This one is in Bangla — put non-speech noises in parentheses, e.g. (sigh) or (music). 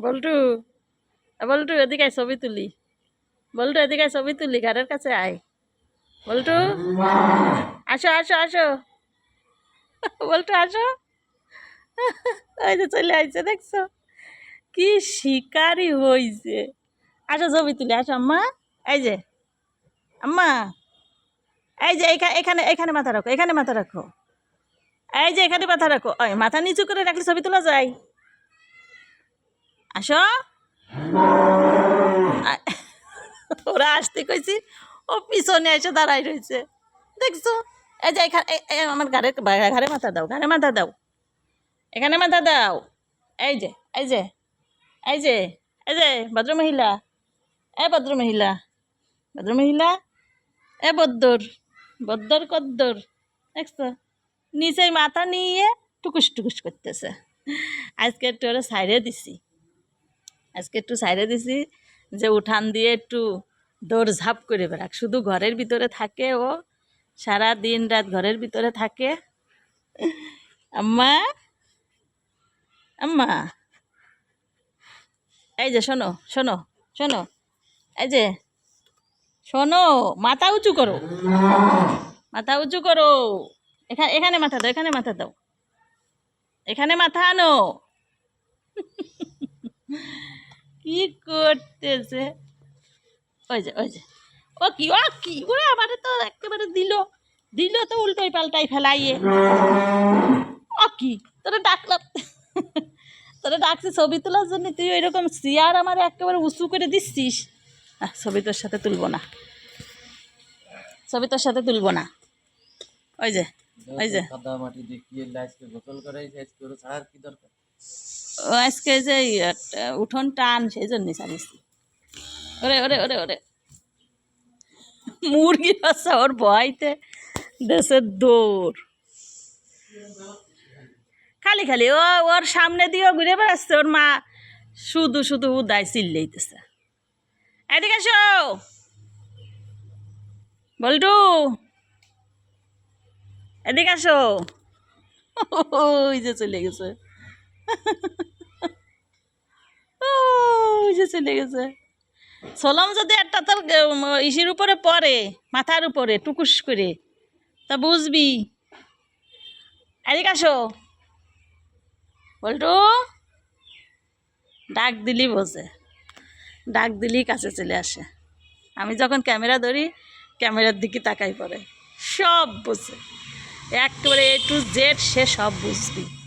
বল্টু বল্টু, এদিকে ছবি তুলি। বল্টু, এদিকে ছবি তুলি ঘরের কাছে আয়। বল্টু, আসো আসো আসো। (laughs) বল্টু, আসো। (laughs) ওই যে চলে আইছে, দেখছ? কি শিকারি হইছে। আসো, ছবি তুলি, আসো, আম্মা। এই যে, আম্মা। এই যে এখা- এখানে এখানে মাথা রাখো, এখানে মাথা রাখো। এই যে, এখানে মাথা রাখো। ওই, মাথা নিচু করে রাখলে ছবি তোলা যায়। আসো। ওরা আসতে কইছি, ও পিছনে এসে দাঁড়াই রয়েছে। দেখছ? এই যে এখানে আমার ঘরে ঘরে মাথা দাও ঘরে মাথা দাও। এখানে মাথা দাও। এই যে এই যে এই যে এই যে, ভদ্রমহিলা। এ ভদ্রমহিলা ভদ্রমহিলা। এ বদ্দর বদ্দর কদ্দর। দেখছ? নিচে মাথা নিয়ে টুকুস টুকুস করতেছে। আজকে একটু ওরা সাইডে দিছি। আজকে একটু সাইডে দিছি যে উঠান দিয়ে একটু দৌড় ঝাঁপ করে বেড়াক। শুধু ঘরের ভিতরে থাকে ও, সারা দিন রাত ঘরের ভিতরে থাকে। আম্মা আম্মা। এই যে শোনো শোনো শোনো। এই যে, শোনো, মাথা উঁচু করো। মাথা উঁচু করো। এখানে এখানে মাথা দাও, এখানে মাথা দাও। এখানে মাথা আনো। কি করতেছে? ওই যে ওই যে। ও কি ও কি? ওরে আমারে তো একেবারে দিল। দিল তো উল্টোই পাল্টাই ফেলাইয়ে। ও কি? তোরা ডাকলাম। তোরা ডাকছি ছবি তোলার জন্য। তুই ওইরকম চেয়ার আমার একেবারে উঁচু করে দিচ্ছিস। ছবি তোর সাথে তুলবো না। ছবি তোর সাথে তুলবো না। ওই যে ওই যে। কাদা মাটি দেখিয়ে আজকে গোসল করাই ছাড়ার কি দরকার? ও আজকে যে উঠোন টান, সেই জন্য চালিয়েছি ওরে ওরে ওরে ওরে। মুরগি বাচ্চা ওর ভয়তে দেশের দৌড়। খালি খালি, ও, ওর সামনে দিয়েও ঘুরে বেড়াচ্ছে, ওর মা শুধু শুধু উদায় চিল্লাইতেছে। এদিকে আসো বল্টু! এদিকে আসো ওই যে চলে গেছে। চলে গেছে। সোলম যদি একটা তোর ইসির উপরে পড়ে, মাথার উপরে, টুকুস করে, তা বুঝবি। এদিকে আসো। বলটু, ডাক দিলি বসে। ডাক দিলি কাছে চলে আসে। আমি যখন ক্যামেরা ধরি, ক্যামেরার দিকে তাকাই পড়ে। সব বুঝে। একেবারে এ টু জেড সে সব বুঝবি।